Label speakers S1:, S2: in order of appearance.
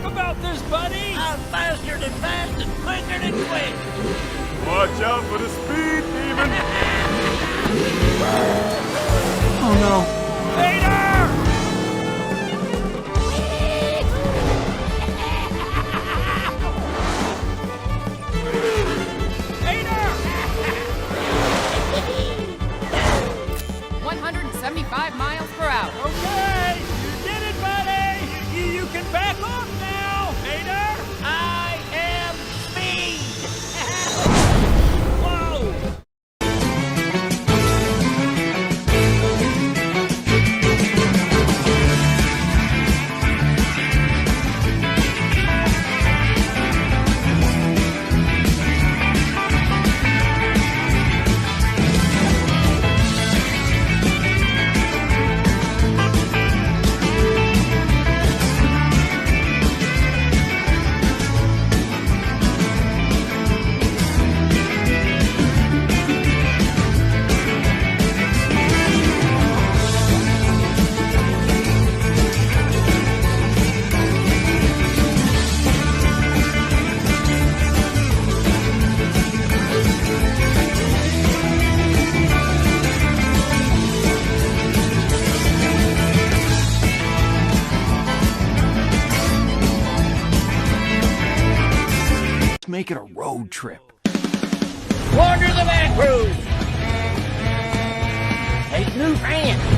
S1: helicopters, buddy?
S2: I'm faster than fast and quicker than quick.
S3: Watch out for the speed demon.
S4: Oh no.
S1: Vader! Vader!
S5: 175 miles per hour.
S1: Okay,
S4: make it a road trip.
S2: Wander the back room. Take new fan.